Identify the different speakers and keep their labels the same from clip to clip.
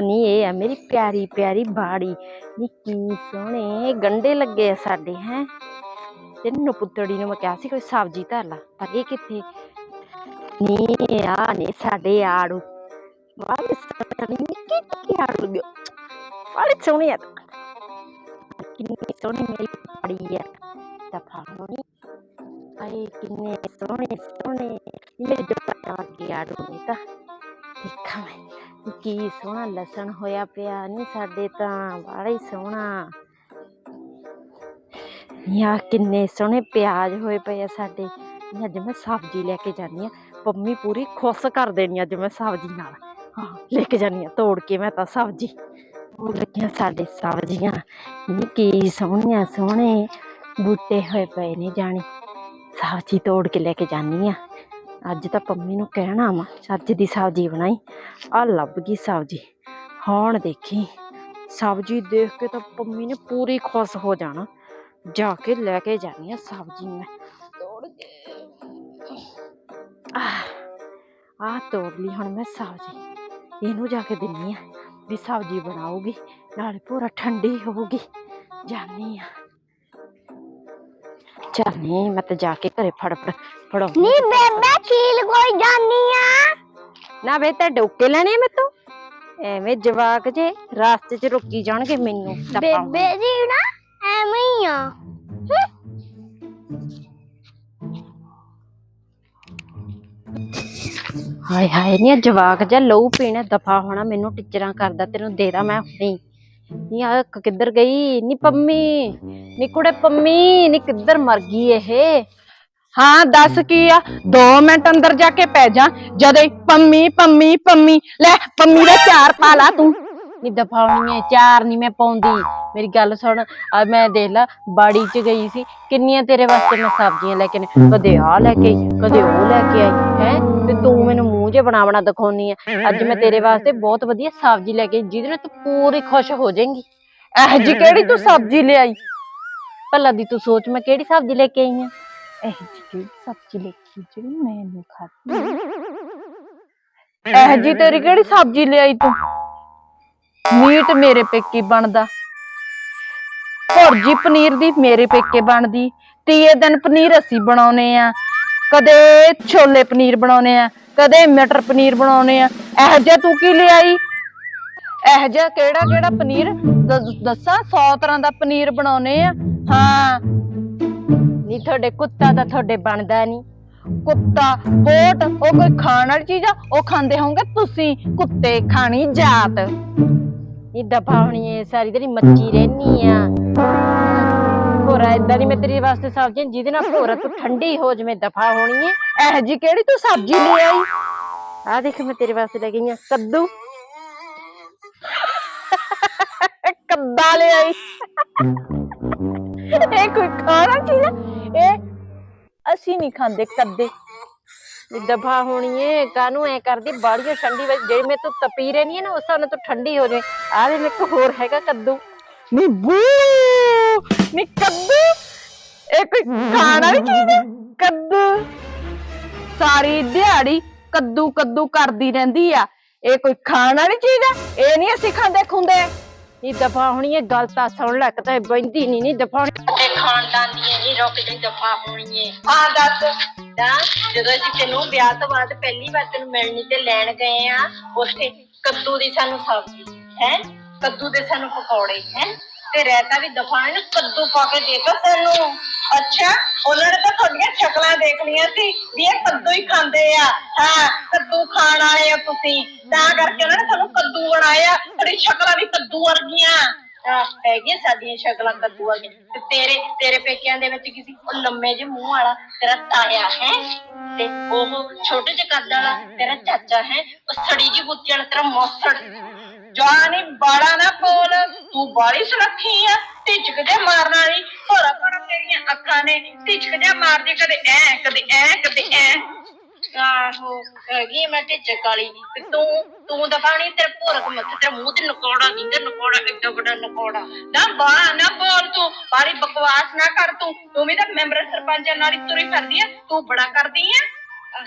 Speaker 1: ਨੀ ਇਹ ਆ ਮੇਰੀ ਪਿਆਰੀ ਪਿਆਰੀ ਬਾੜੀ ਨੀ ਕੀ ਸੋਹਣੇ ਗੰਡੇ ਲੱਗੇ ਆ ਸਾਡੇ ਹੈ ਤੈਨੂੰ ਪੁੱਤੜੀ ਨੂੰ ਮੈਂ ਕਿਹਾ ਸੀ ਕੋਈ ਸਬਜ਼ੀ ਧਰ ਲਾ ਪਰ ਇਹ ਕਿੱਥੇ ਨੀ ਆ ਨੇ ਸਾਡੇ ਆੜੂ ਵਾਲੇ ਸੋਹਣੇ ਨਿੱਕੇ ਨਿੱਕੇ ਆੜੂ ਲੱਗੇ ਵਾਲੇ ਸੋਹਣੇ ਆ ਕਿੰਨੀ ਸੋਹਣੀ ਮੇਰੀ ਬਾੜੀ ਆ ਦਫਾ ਹੋਣੀ ਆਏ ਕਿੰਨੇ ਸੋਹਣੇ ਸੋਹਣੇ ਇਹ ਮੇਰੇ ਜੱਟਾਂ ਵਰਗੇ ਆੜੂ ਨੇ ਤਾਂ ਦੇਖਾਂ ਮੈਂ ਕੀ ਸੋਹਣਾ ਲਸਣ ਹੋਇਆ ਪਿਆ। ਨਹੀਂ, ਸਾਡੇ ਤਾਂ ਬੜਾ ਹੀ ਸੋਹਣਾ। ਯਾ ਕਿੰਨੇ ਸੋਹਣੇ ਪਿਆਜ਼ ਹੋਏ ਪਏ ਆ ਸਾਡੇ। ਅੱਜ ਮੈਂ ਸਬਜ਼ੀ ਲੈ ਕੇ ਜਾਨੀ ਆ। ਪੰਮੀ ਪੂਰੀ ਖੁਸ਼ ਕਰ ਦੇਣੀ ਅੱਜ ਮੈਂ ਸਬਜ਼ੀ ਨਾਲ। ਹਾਂ, ਲੈ ਕੇ ਜਾਨੀ ਆ, ਤੋੜ ਕੇ ਮੈਂ ਤਾਂ ਸਬਜ਼ੀ। ਉਹ ਲੱਗੀਆਂ ਸਾਡੇ ਸਬਜ਼ੀਆਂ। ਨੀ, ਕੀ ਸੋਹਣੀਆਂ ਸੋਹਣੇ ਬੂਟੇ ਹੋਏ ਪਏ ਨੇ ਜਾਣੀ ਸਬਜ਼ੀ ਤੋੜ ਕੇ ਲੈ ਕੇ ਜਾਨੀ ਆ। ਅੱਜ ਤਾਂ ਪੰਮੀ ਨੂੰ ਕਹਿਣਾ ਵਾ ਚੱਜ ਦੀ ਸਬਜ਼ੀ ਬਣਾਈ। ਆ ਲੱਭ ਗਈ ਸਬਜ਼ੀ। ਹੁਣ ਦੇਖੀ। ਸਬਜ਼ੀ ਦੇਖ ਕੇ ਤਾਂ ਪੰਮੀ ਨੇ ਪੂਰੀ ਖੁਸ਼ ਹੋ ਜਾਣਾ। ਜਾ ਕੇ ਲੈ ਕੇ ਜਾਣੀ ਆ ਸਬਜ਼ੀ ਮੈਂ। ਤੋੜ ਕੇ। ਆਹ ਆਹ ਤੋੜ ਲਈ ਹੁਣ ਮੈਂ ਸਬਜ਼ੀ। ਇਹਨੂੰ ਜਾ ਕੇ ਦਿੰਨੀ ਆ ਵੀ ਸਬਜ਼ੀ ਬਣਾਉਗੀ ਨਾਲੇ ਪੂਰਾ ਠੰਡੀ ਹੋਊਗੀ। ਜਾਨੀ ਆ। ਜਾਨੀ ਮੈਂ ਤਾਂ ਜਾ ਕੇ ਘਰੇ ਫੜ ਫੜ ਫੜਾਉਂਦੀ
Speaker 2: ਨੀ ਬੇਬੇ ਖੀਲ ਕੋਈ ਜਾਨੀ ਆ।
Speaker 1: ਨਾ ਵੇ ਤਾਂ ਡੋਕੇ ਲੈਣੇ ਮੈਂ ਤੂੰ ਐਵੇਂ ਜਵਾਕ ਜੇ ਰਾਸਤੇ 'ਚ ਰੁਕੀ ਜਾਣਗੇ ਮੈਨੂੰ ਟੱਪਾਂ
Speaker 2: ਬੇਬੇ ਜੀ ਨਾ ਐਵੇਂ ਹੀ ਆ।
Speaker 1: ਹਾਏ ਹਾਏ ਨੀ ਜਵਾਕ ਜਾਂ ਲਹੂ ਪੀਣਾ ਦਫਾ ਹੋਣਾ ਮੈਨੂੰ ਟਿਚਰਾਂ ਕਰਦਾ ਤੈਨੂੰ ਦੇਦਾ ਮੈਂ ਹੁਣੇ। ਨੀ ਆ ਕਿੱਧਰ ਗਈ? ਨੀ ਪੰਮੀ ਨੀ ਕੁੜੇ ਪੰਮੀ ਨੀ ਕਿੱਧਰ ਮਰ ਗਈ ਇਹ?
Speaker 3: ਹਾਂ ਦੱਸ ਕੀ ਆ? 2 ਮਿੰਟ ਅੰਦਰ ਜਾ ਕੇ ਪੈ ਜਾ। ਜਦੋਂ ਪੰਮੀ ਪੰਮੀ ਪੰਮੀ। ਲੈ ਪੰਮੀ ਦਾ ਚਾਰ ਪਾ ਲਾ ਤੂੰ।
Speaker 1: ਨੀ ਦਫਾ ਹੋਣੀ ਐ ਚਾਰ ਨਹੀਂ ਮੈਂ ਪਾਉਂਦੀ। ਮੇਰੀ ਗੱਲ ਸੁਣ ਆ ਮੈਂ ਦੇਖ ਲਾ ਬਾੜੀ 'ਚ ਗਈ ਸੀ। ਕਿੰਨੀਆਂ ਤੇਰੇ ਵਾਸਤੇ ਮੈਂ ਸਬਜ਼ੀਆਂ ਲੈ ਕੇ ਨੇ? ਕਦੇ ਆ ਲੈ ਕੇ ਆਈ ਕਦੇ ਉਹ ਲੈ ਕੇ ਆਈ ਹੈ? ਤੇ ਤੂੰ ਮੈਨੂੰ ਮੂੰਹ ਜੇ ਬਣਾ ਬਣਾ ਦਿਖਾਉਣੀ ਆ। ਅੱਜ ਮੈਂ ਤੇਰੇ ਵਾਸਤੇ ਬਹੁਤ ਵਧੀਆ ਸਬਜ਼ੀ ਲੈ ਕੇ ਆਈ, ਜਿਹਦੇ ਨਾਲ ਤੂੰ ਪੂਰੀ ਖੁਸ਼ ਹੋ ਜਾਏਂਗੀ।
Speaker 3: ਇਹ ਜੀ ਕਿਹੜੀ ਤੂੰ ਸਬਜ਼ੀ ਲਿਆਈ
Speaker 1: ਭਲਾ ਦੀ ਤੂੰ ਸੋਚ ਮੈਂ ਕਿਹੜੀ ਸਬਜ਼ੀ ਲੈ ਕੇ ਆਈ ਆ?
Speaker 3: ਇਹ ਜੀ ਕਿਹੜੀ ਸਬਜ਼ੀ ਲੈ ਕੇ ਜਿਹੜੀ ਮੈਂ ਨਹੀਂ ਖਾਧੀ। ਇਹ ਜੀ ਤੇਰੀ ਕਿਹੜੀ ਸਬਜ਼ੀ ਲਿਆਈ ਤੂੰ? ਮੀਟ ਮੇਰੇ ਪੇਕੇ ਬਣਦਾ। ਭੁਰਜੀ ਪਨੀਰ ਦੀ ਮੇਰੇ ਪੇਕੇ ਬਣਦੀ। ਤੀਏ ਦਿਨ ਪਨੀਰ ਅਸੀਂ ਬਣਾਉਨੇ ਆ। ਕਦੇ ਛੋਲੇ ਪਨੀਰ ਬਣਾਉਨੇ ਆ ਕਦੇ ਮਟਰ ਪਨੀਰ ਬਣਾਉਨੇ ਆ। ਇਹ ਜਿਹਾ ਤੂੰ ਕੀ ਲਿਆਈ? ਇਹ ਜਿਹਾ ਕਿਹੜਾ ਕਿਹੜਾ ਪਨੀਰ ਦੱਸਾਂ 100 ਤਰ੍ਹਾਂ ਦਾ ਪਨੀਰ ਬਣਾਉਨੇ ਆ। ਹਾਂ।
Speaker 1: ਨਹੀਂ, ਤੁਹਾਡੇ ਕੁੱਤਾ ਤਾਂ ਤੁਹਾਡੇ ਬਣਦਾ ਨਹੀਂ।
Speaker 3: ਕੁੱਤਾ ਬੋਟ ਉਹ ਕੋਈ ਖਾਣ ਵਾਲੀ ਚੀਜ਼ ਆ, ਉਹ ਖਾਂਦੇ ਹੋਵੋਗੇ ਤੁਸੀਂ ਕੁੱਤੇ ਖਾਣੀ ਜਾਤ।
Speaker 1: ਇਹ ਦਫਾ ਹੋਣੀ ਸਾਰੀ ਤੇਰੀ ਮੱਚੀ ਰਹਿਨੀ ਆ। ਭੋਰਾ ਏਦਾਂ ਦੀ ਮੈਂ ਤੇਰੇ ਵਾਸਤੇ ਸਬਜ਼ੀ ਜਿਹਦੇ ਨਾਲ ਭੋਰਾ ਤੂੰ ਠੰਡੀ ਹੋ ਜਵੇਂ, ਦਫਾ ਹੋਣੀ ਐ
Speaker 3: ਇਹ ਜੀ ਕਿਹੜੀ ਤੂੰ ਸਬਜ਼ੀ ਲੈ ਆਈ?
Speaker 1: ਆ ਦੇਖ ਮੈਂ ਤੇਰੇ ਵਾਸਤੇ ਲੈ ਗਈ ਆ, ਕੱਦੂ।
Speaker 3: ਕੱਦਾ ਲੈ ਆਈ। ਇਹ ਕੋਈ ਖਾਣਾ ਚੀਜ਼ ਇਹ ਅਸੀਂ ਨਹੀਂ ਖਾਂਦੇ ਕੱਦੇ।
Speaker 1: ਇਹ ਦਫਾ ਹੋਣੀ ਏ ਕਾਨੂੰ ਐ ਕਰਦੀ? ਬਾੜੀਆਂ ਠੰਡੀ ਵਿੱਚ ਜੇ ਮੈਂ ਤੂੰ ਤਪੀ ਰਹਿਨੀ ਐ ਨਾ ਉਸ ਨਾਲ ਤੂੰ ਠੰਡੀ ਹੋ ਜਾਏ ਆ ਦੇ ਮੇਰੇ ਹੋਰ ਹੈਗਾ ਕੱਦੂ।
Speaker 3: ਨੀ ਬੂ! ਨੀ ਕੱਦੂ! ਇਹ ਕੋਈ ਖਾਣ ਵਾਲੀ ਚੀਜ਼ ਆ? ਕੱਦੂ। ਸਾਰੀ ਦਿਹਾੜੀ ਕੱਦੂ ਕੱਦੂ ਕਰਦੀ ਰਹਿੰਦੀ ਆ। ਇਹ ਕੋਈ ਖਾਣ ਵਾਲੀ ਚੀਜ਼ ਆ ਇਹ ਨਹੀਂ ਅਸੀਂ ਖਾਂਦੇ ਖੁੰਦੇ।
Speaker 1: ਇਹ ਦਫਾ ਹੋਣੀ ਏ ਗੱਲ ਤਾਂ ਸੁਣ ਲੈ ਕਿਤੇ ਬੈਂਦੀ ਨਹੀਂ ਨਹੀਂ ਦਫਾ ਹੋਣੀ। ਤੇ ਖਾਨਦਾਨ ਦੀ ਨਹੀਂ ਰੁਕ ਦੀ ਦਫਾ ਹੋਣੀ ਏ
Speaker 3: ਹਾਂ ਦੱਸ
Speaker 1: ਤਾਂ ਜਦੋਂ ਅਸੀਂ ਤੈਨੂੰ ਵਿਆਹ ਤੋਂ ਬਾਅਦ ਪਹਿਲੀ ਵਾਰ ਤੈਨੂੰ ਮਿਲਣੀ ਤੇ ਲੈਣ ਗਏ ਆ ਉੱਥੇ ਕੱਦੂ ਦੀ ਸਾਨੂੰ ਸਬਜ਼ੀ, ਹੈ? ਕੱਦੂ ਦੇ ਸਾਨੂੰ ਪਕੌੜੇ, ਹੈ? ਤੇ ਰਾਇਤਾ ਵੀ ਦਫਾ ਕੱਦੂ ਪਾ ਕੇ ਦੇਤਾ ਸਾਨੂੰ।
Speaker 3: ਅੱਛਾ, ਉਹਨਾਂ ਨੇ ਤਾਂ ਤੁਹਾਡੀਆਂ ਸ਼ਕਲਾਂ ਦੇਖਣੀਆਂ ਸੀ ਵੀ ਇਹ ਕੱਦੂ ਹੀ ਖਾਂਦੇ ਆ। ਹਾਂ, ਕੱਦੂ ਖਾਣ ਵਾਲੇ ਆ ਤੁਸੀਂ। ਤਾਂ ਕਰਕੇ ਉਹਨਾਂ ਨੇ ਤੁਹਾਨੂੰ ਕੱਦੂ ਬਣਾਇਆ। ਤੁਹਾਡੀ ਸ਼ਕਲਾਂ ਵੀ ਕੱਦੂ ਵਰਗੀਆਂ
Speaker 1: ਆ ਹੈਗੀਆਂ ਸਾਡੀਆਂ ਸ਼ਕਲਾਂ ਕੱਦੂਆਂ ਵਾਲੀਆਂ। ਤੇ ਤੇਰੇ ਤੇਰੇ ਪੇਕਿਆਂ ਦੇ ਵਿੱਚ ਕਿਸੇ, ਉਹ ਲੰਮੇ ਜਿਹੇ ਮੂੰਹ ਵਾਲਾ ਤੇਰਾ ਤਾਇਆ ਹੈ ਤੇ ਉਹ ਛੋਟੇ ਜਿਹੇ ਕੱਦ ਵਾਲਾ ਤੇਰਾ ਚਾਚਾ ਹੈ, ਉਹ ਸੜੀ ਜਿਹੀ ਬੁੱਤੀ ਵਾਲਾ ਤੇਰਾ ਮੌਸੜ।
Speaker 3: ਜਾਨੀ ਬਾੜਾ ਨਾ ਬੋਲ, ਤੂੰ ਬਾੜੀ ਸੁਰੱਖੀ ਆ ਢਿਚਕ ਜੇ ਮਾਰਨ ਵਾਲੀ। ਭੋਰਾ ਭੋਰਾ ਤੇਰੀਆਂ ਅੱਖਾਂ ਨੇ ਢਿਚਕ ਜੇ ਮਾਰਦੀ ਕਦੇ ਐ ਕਦੇ ਐ ਕਦੇ ਐ।
Speaker 1: ਆਹੋ, ਹੈਗੀ ਮੈਂ ਢਿੱਚਕ ਵਾਲੀ ਤੇ ਤੂੰ ਤੂੰ ਤਾਂ ਪਾਣੀ ਤੇਰੇ ਭੋਰਕ ਮੱਥੇ ਤੇ ਮੂੰਹ ਤੇ ਨਕੌੜਾ ਦਿੰਦੇ ਨਕੌੜਾ ਏਡਾ ਵੱਡਾ ਨਕੌੜਾ।
Speaker 3: ਨਾ ਬਾੜਾ ਨਾ ਬੋਲ ਤੂੰ ਬਾੜੀ ਬਕਵਾਸ ਨਾ ਕਰ ਤੂੰ। ਤੂੰ ਵੀ ਤਾਂ ਮੈਂਬਰ ਸਰਪੰਚ ਨਾਲ ਹੀ ਤੁਰੀ ਫਿਰਦੀ ਆ ਤੂੰ ਬੜਾ ਕਰਦੀ ਆ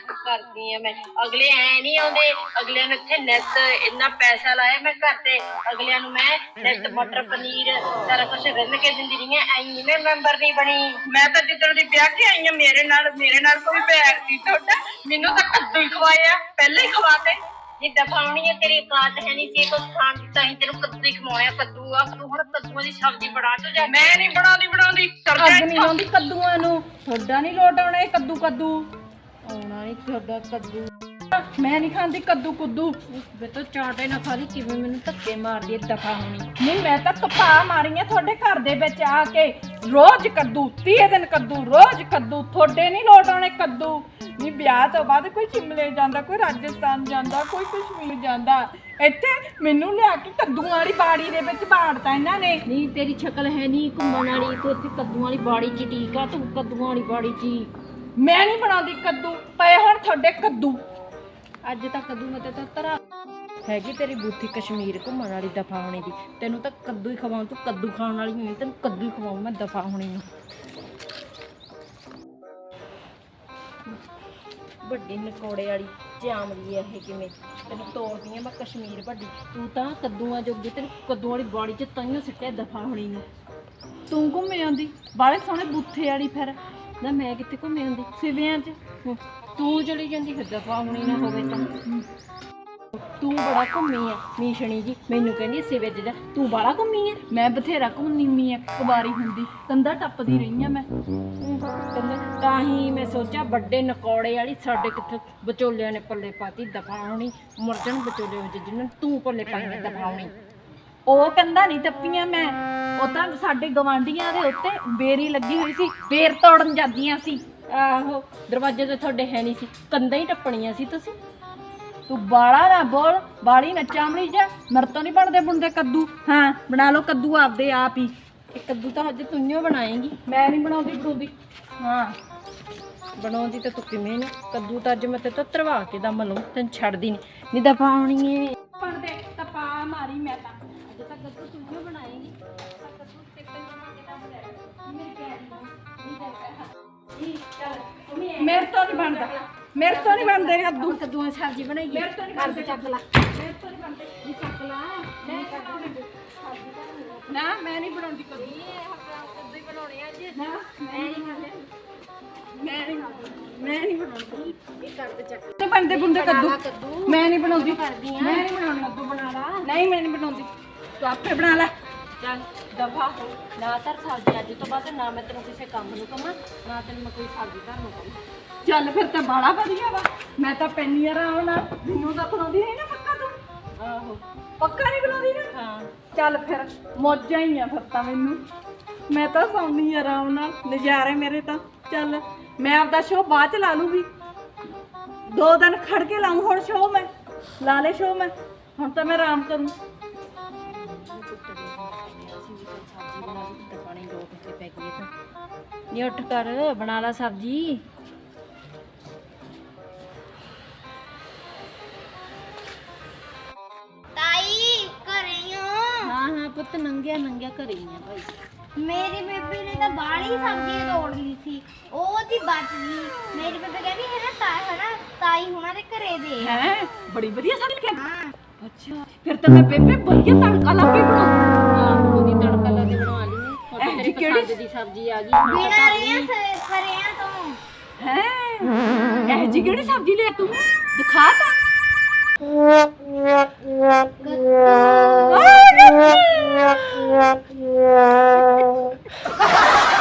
Speaker 1: ਕਰਦੀ ਆ ਮੈਂ। ਅਗਲੇ ਐ ਨਹੀਂ ਆਉਂਦੇ ਅਗਲਿਆਂ ਨੂੰ ਇੱਥੇ ਨੈਟ ਇੰਨਾ ਪੈਸਾ ਲਾਇਆ ਮੈਂ ਘਰ ਤੇ ਅਗਲਿਆਂ ਨੂੰ ਮੈਂ ਨੈਟ ਮਟਰ ਪਨੀਰ ਸਾਰਾ ਕੁਝ ਰਿੰਨ ਕੇ ਦਿੰਦੀ ਰਹੀ ਐਂ ਨੀ ਮੈਂ ਮੈਂਬਰ ਨਹੀਂ ਬਣੀ।
Speaker 3: ਮੈਂ ਤਾਂ ਜਿੱਦਣ ਦੀ ਵਿਆਹ ਕੇ ਆਈ ਆ ਮੇਰੇ ਨਾਲ ਮੇਰੇ ਨਾਲ ਕੋਈ ਬੈਗ ਸੀ ਤੁਹਾਡਾ। ਮੈਨੂੰ ਤਾਂ ਕੱਦੂ ਹੀ ਖਵਾਇਆ ਪਹਿਲੇ ਹੀ ਖਵਾਤੇ।
Speaker 1: ਜੇ ਦਫਾਉਣੀ ਹੈ ਤੇਰੀ ਔਕਾਤ ਹੈ ਨਹੀਂ ਸੀ ਕੁਝ ਖਾਣ ਦੀ ਤਾਂ ਹੀ ਤੈਨੂੰ ਕੱਦੂ ਹੀ ਕੱਦੂ ਆ ਤੂੰ ਹੁਣ ਕੱਦੂਆਂ ਦੀ ਸਬਜ਼ੀ ਬਣਾ ਤੋ ਜਾ
Speaker 3: ਮੈਂ ਨਹੀਂ ਬਣਾਉਂਦੀ ਬਣਾਉਂਦੀ ਜਾ
Speaker 4: ਅੱਗ ਨਹੀਂ ਲਾਉਂਦੀ ਕੱਦੂਆਂ ਨੂੰ। ਤੁਹਾਡਾ ਨਹੀਂ ਲੋਟ ਆਉਣਾ ਇਹ ਕੱਦੂ ਕੱਦੂ। ਆਉਣਾ ਨਹੀਂ ਤੁਹਾਡਾ ਕੱਦੂ। ਮੈਂ ਨਹੀਂ ਖਾਂਦੀ ਕੱਦੂ ਕੁੱਦੂ। ਵੇ ਤਾਂ ਚਾਟੇ ਨਾ ਖਾਲੀ ਕਿਵੇਂ ਮੈਨੂੰ ਧੱਕੇ ਮਾਰਦੀ ਐ ਦਫਾ ਹੋਣੀ। ਨਹੀਂ ਮੈਂ ਤਾਂ ਕਪਾ ਮਾਰੀਆਂ ਤੁਹਾਡੇ ਘਰ ਦੇ ਵਿੱਚ ਆ ਕੇ। ਰੋਜ਼ ਕੱਦੂ 30 ਦਿਨ ਕੱਦੂ ਰੋਜ਼ ਕੱਦੂ। ਤੁਹਾਡੇ ਨਹੀਂ ਲੋਟ ਆਉਣੇ ਕੱਦੂ। ਨਹੀਂ ਵਿਆਹ ਤੋਂ ਬਾਅਦ ਕੋਈ ਸ਼ਿਮਲੇ ਜਾਂਦਾ ਕੋਈ ਰਾਜਸਥਾਨ ਜਾਂਦਾ ਕੋਈ ਕਸ਼ਮੀਰ ਜਾਂਦਾ। ਇੱਥੇ ਮੈਨੂੰ ਲਿਆ ਕੇ ਕੱਦੂਆਂ ਵਾਲੀ ਬਾੜੀ ਦੇ ਵਿੱਚ ਬਾੜਤਾ ਇਹਨਾਂ ਨੇ।
Speaker 1: ਨਹੀਂ ਤੇਰੀ ਸ਼ਕਲ ਹੈ ਨਹੀਂ ਘੁੰਮਣ ਵਾਲੀ ਤੂੰ ਇੱਥੇ ਕੱਦੂਆਂ ਵਾਲੀ ਬਾੜੀ ਚ ਟੀਕਾ ਤੂੰ ਕੱਦੂਆਂ ਵਾਲੀ ਬਾੜੀ ਚ।
Speaker 4: ਮੈਂ ਨਹੀਂ ਬਣਾਉਂਦੀ ਕੱਦੂ ਪਏ ਹੁਣ ਤੁਹਾਡੇ ਕੱਦੂ। ਅੱਜ ਤੱਕ ਕੱਦੂ ਮੈਂ ਤੇ ਤਰਾ ਹੈਗੀ ਤੇਰੀ ਬੂਥੀ ਕਸ਼ਮੀਰ ਘੁੰਮਣ ਵਾਲੀ ਦਫਾ ਹੋਣੀ ਦੀ। ਤੈਨੂੰ ਤਾਂ ਕੱਦੂ ਹੀ ਖਵਾਉਂ ਤੂੰ ਕੱਦੂ ਖਾਣ ਵਾਲੀ ਨਹੀਂ ਤੈਨੂੰ ਕੱਦੂ ਹੀ ਖਵਾਉਂ ਮੈਂ ਦਫਾ ਹੋਣੀ ਨੂੰ ਵੱਡੀ ਨਕੋੜੇ ਵਾਲੀ ਜਾਮਲੀ ਆ ਇਹ ਕਿਵੇਂ? ਤੈਨੂੰ ਤੋੜਦੀ ਆ ਮੈਂ ਕਸ਼ਮੀਰ ਵੱਡੀ। ਤੂੰ ਤਾਂ ਕੱਦੂਆਂ ਜੋਗੀ ਤੈਨੂੰ ਕੱਦੂ ਵਾਲੀ ਬਾੜੀ ਚ ਤਾਈਓ ਸਿੱਟਿਆ ਦਫਾ ਹੋਣੀ ਨੂੰ। ਤੂੰ ਘੁੰਮੇ ਆਉਂਦੀ? ਬਾਲੇ ਸੋਹਣੇ ਬੁੱਥੇ ਵਾਲੀ ਫਿਰ। ਨਾ ਮੈਂ ਕਿੱਥੇ ਘੁੰਮੇ ਆਉਂਦੀ? ਸਿਵਿਆਂ 'ਚ। ਤੂੰ ਚਲੀ ਜਾਂਦੀ ਫਿਰ ਦਫਾ ਹੋਣੀ ਨਾ ਹੋਵੇ ਤਾਂ। ਤੂੰ ਬੜਾ ਘੁੰਮੀ ਆ ਮੀਸ਼ਣੀ ਜੀ। ਮੈਨੂੰ ਕਹਿੰਦੀ ਸਿਵੇ ਜਾ ਤੂੰ ਬੜਾ ਘੁੰਮੀ ਆ। ਮੈਂ ਬਥੇਰਾ ਘੁੰਮੀ ਮੀ ਆ ਕੁਵਾਰੀ ਹੁੰਦੀ। ਕੰਧਾ ਟੱਪਦੀ ਰਹੀ ਆ ਮੈਂ। ਹੂੰ, ਤਾਂ ਹੀ ਮੈਂ ਸੋਚਿਆ ਵੱਡੇ ਨਕੌੜੇ ਵਾਲੀ ਸਾਡੇ ਕਿੱਥੇ ਵਿਚੋਲਿਆਂ ਨੇ ਪੱਲੇ ਪਾਤੀ ਦਫਾ ਹੋਣੀ ਵਿਚੋਲੇ ਵਿੱਚ ਜਿਹਨਾਂ ਨੂੰ ਤੂੰ ਪੱਲੇ ਪਾਈ ਦਫਾ ਹੋਣੀ ਉਹ ਕੰਧਾਂ ਨਹੀਂ ਟੱਪੀਆਂ ਮੈਂ। ਉਹ ਤਾਂ ਸਾਡੇ ਗਵਾਂਢੀਆਂ ਦੇ ਉੱਤੇ ਬੇਰੀ ਲੱਗੀ ਹੋਈ ਸੀ ਬੇਰ ਤੋੜਨ ਜਾਂਦੀਆਂ ਸੀ। ਆਹੋ ਦਰਵਾਜ਼ੇ ਤੇ ਤੁਹਾਡੇ ਹੈ ਨਹੀਂ ਸੀ। ਕੰਧਾਂ ਹੀ ਟੱਪਣੀਆਂ ਸੀ ਤੁਸੀਂ। ਤੂੰ ਬਾਲਾ ਨਾ ਬੋਲ ਬਾਲੀ ਨਾ ਚਾਮੜੀ ਜਾ। ਮਰ ਤੋਂ ਨਹੀਂ ਬਣਦੇ ਬੁਣਦੇ ਕੱਦੂ। ਹਾਂ ਬਣਾ ਲਓ ਕੱਦੂ ਆਪਦੇ ਆਪ ਹੀ। ਇਹ ਕੱਦੂ ਤਾਂ ਅੱਜ ਤੂੰ ਹੀ ਬਣਾਏਂਗੀ। ਮੈਂ ਨਹੀਂ ਬਣਾਉਂਦੀ ਬਣਾਉਂਦੀ ਹਾਂ। ਬਣਾਉਂਦੀ ਤਾਂ ਤੂੰ ਕਿਵੇਂ ਨੇ। ਕੱਦੂ ਤਾਂ ਅੱਜ ਮੈਂ ਤੇ ਤਾਂ ਤਰਵਾ ਕੇ ਦਮ ਲਊ ਤੈਨੂੰ ਛੱਡਦੀ ਨਹੀਂ ਨਹੀਂ ਦਫਾ ਆਉਣੀ ਏ। ਪੜਦੇ ਤਾਂ ਪਾ ਮਾਰੀ ਮੈਂ ਤਾਂ। ਅੱਜ ਤੱਕ ਕੱਦੂ ਤੂੰ ਹੀ ਬਣਾਏਂਗੀ। ਤਾਂ ਕੱਦੂ ਤੇ ਤੈਨੂੰ ਬਣਾ ਕੇ ਦਮ ਲੈ ਮੇਰੀ ਪਿਆਰੀ ਨਹੀਂ ਨਹੀਂ ਚੱਲ ਮੇਰੇ ਤੋਂ ਨਹੀਂ ਬਣਦਾ। ਮੇਰੇ ਤੋਂ ਨਹੀਂ ਬਣਦੇ ਕੱਦੂ
Speaker 1: ਕੱਦੂਆਂ ਦੀ ਸਬਜ਼ੀ ਬਣਾਈ
Speaker 4: ਮੇਰੇ ਤੋਂ ਨਹੀਂ ਬਣਦੇ। ਚੱਕ ਲਾ। ਮੇਰੇ ਤੋਂ ਨਹੀਂ ਬਣਦੇ।
Speaker 1: ਜੀ ਚੱਕ ਲਾ।
Speaker 4: ਮੈਂ ਤਾਂ ਬਣਾਉਂਦੀ। ਨਾ ਮੈਂ ਨਹੀਂ ਬਣਾਉਂਦੀ ਕੱਦੂ।
Speaker 1: ਕੱਦੂ ਹੀ ਬਣਾਉਣੇ ਆ ਅੱਜ
Speaker 4: ਨਾ ਮੈਂ ਨਹੀਂ ਬਣਾਉਂਦੀ। ਮੈਂ ਨਹੀਂ ਮੈਂ ਨਹੀਂ ਬਣਾਉਂਦੀ।
Speaker 1: ਇਹ ਕਰ ਦੇ ਚੱਕ।
Speaker 4: ਨਹੀਂ ਬਣਦੇ ਬੁੰਦੇ ਕੱਦੂ। ਮੈਂ ਨਹੀਂ ਬਣਾਉਂਦੀ।
Speaker 1: ਕਰਦੀ ਆ।
Speaker 4: ਮੈਂ ਨਹੀਂ ਬਣਾਉਣਾ ਕੱਦੂ ਬਣਾ ਲਾ। ਨਹੀਂ ਮੈਂ ਨਹੀਂ ਬਣਾਉਂਦੀ। ਤੂੰ ਆਪੇ ਬਣਾ ਲੈ।
Speaker 1: ਚੱਲ ਦਫਾ ਹੋ। ਨਾ ਤਰ ਸਬਜ਼ੀ ਅੱਜ ਤੋਂ ਬਾਅਦ ਨਾ ਮੈਂ ਤੈਨੂੰ ਕਿਸੇ ਕੰਮ ਨੂੰ ਕਹਾਂ ਨਾ ਤੈਨੂੰ ਮੈਂ ਕੋਈ ਸਬਜ਼ੀ ਧਰਨ ਨੂੰ ਕਹਾਂ।
Speaker 4: ਚੱਲ ਫਿਰ ਤਾਂ ਬਾਲਾ ਵਧੀਆ ਵਾ। ਮੈਂ ਤਾਂ ਪੈਣੀ ਆਰਾਮ ਨਾਲ। ਮੈਨੂੰ ਤਾਂ ਬਣਾਉਂਦੀ ਨਹੀਂ ਨਾ ਪੱਕਾ ਤੂੰ।
Speaker 1: ਆਹੋ।
Speaker 4: ਪੱਕਾ ਨਹੀਂ ਬਣਾਉਂਦੀ ਨਾ?
Speaker 1: ਹਾਂ।
Speaker 4: ਚੱਲ ਫਿਰ ਮੌਜਾਂ ਹੀ ਆ ਫਿਰ ਤਾਂ ਮੈਨੂੰ। ਮੈਂ ਤਾਂ ਸੌਂਦੀ ਆ ਆਰਾਮ ਨਾਲ ਨਜ਼ਾਰੇ ਮੇਰੇ ਤਾਂ। ਚੱਲ ਮੈਂ ਆਪਦਾ ਸ਼ੋਅ ਬਾਅਦ ਚ ਲਾ ਲੂਗੀ। ਦੋ ਦਿਨ ਖੜ ਕੇ ਲਾਉਂ ਹੁਣ ਸ਼ੋਅ ਮੈਂ। ਲਾ ਲੈ ਸ਼ੋਅ ਮੈਂ। ਹੁਣ ਤਾਂ ਮੈਂ ਆਰਾਮ ਕਰੂੰ।
Speaker 1: ਨਹੀਂ ਉੱਠ ਕਰ ਬਣਾ ਲਾ ਸਬਜ਼ੀ। ਪੁੱਤ ਨੰਗਿਆ ਨੰਗਿਆ ਘਰੇ ਹੀ ਆ ਭਾਈ।
Speaker 5: ਮੇਰੀ ਬੇਬੇ ਨੇ ਤਾਂ ਬਾਹਲੀ ਸਬਜ਼ੀ ਤੋੜ ਲਈ ਸੀ। ਉਹ ਦੀ ਬਚ ਗਈ। ਮੇਰੀ ਬੇਬੇ ਕਹਿੰਦੀ ਹੈ ਨਾ ਤਾਈ ਹੈ ਨਾ ਤਾਈ ਹੁਣਾਂ ਦੇ ਘਰੇ ਦੇ
Speaker 4: ਹੈ? ਬੜੀ ਵਧੀਆ ਸਾਡੀ ਲਿਖਿਆ।
Speaker 5: ਹਾਂ।
Speaker 4: ਅੱਛਾ ਫਿਰ ਤਾਂ ਮੈਂ ਬੇਬੇ ਵਧੀਆ ਤੜਕਾ ਲਾ ਕੇ ਬਣਾਉਂ।
Speaker 1: ਆਹ ਉਹਦੀ ਤੜਕਾ ਲਾ ਕੇ ਬਣਾ ਲਈ। ਤਾਂ ਤੇਰੀ ਪਸੰਦ ਦੀ ਸਬਜ਼ੀ ਆ ਗਈ। ਹੁਣ ਤਾਂ
Speaker 5: ਬਿਨਾਂ ਸਰਿਆਂ ਤੋਂ।
Speaker 4: ਹੈ? ਇਹ ਜੀ ਕਿਹੜੀ ਸਬਜ਼ੀ ਲਿਆ ਤੂੰ? ਦਿਖਾ ਤਾਂ।
Speaker 5: Yeah, yeah, yeah.